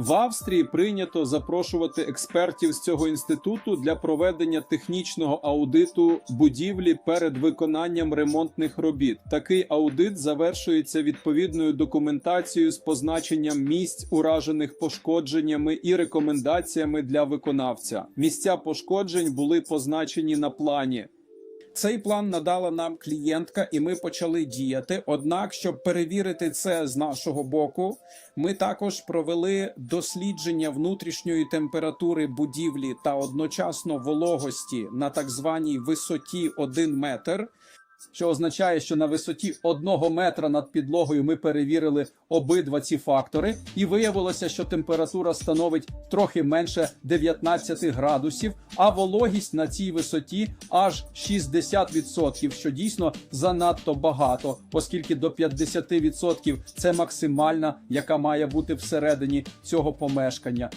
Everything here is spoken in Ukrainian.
В Австрії прийнято запрошувати експертів з цього інституту для проведення технічного аудиту будівлі перед виконанням ремонтних робіт. Такий аудит завершується відповідною документацією з позначенням місць, уражених пошкодженнями і рекомендаціями для виконавця. Місця пошкоджень були позначені на плані. Цей план надала нам клієнтка, і ми почали діяти. Однак, щоб перевірити це з нашого боку, ми також провели дослідження внутрішньої температури будівлі та одночасно вологості на так званій висоті 1 метр. Що означає, що на висоті одного метра над підлогою ми перевірили обидва ці фактори, і виявилося, що температура становить трохи менше 19 градусів, а вологість на цій висоті аж 60%, що дійсно занадто багато, оскільки до 50% це максимальна, яка має бути всередині цього помешкання.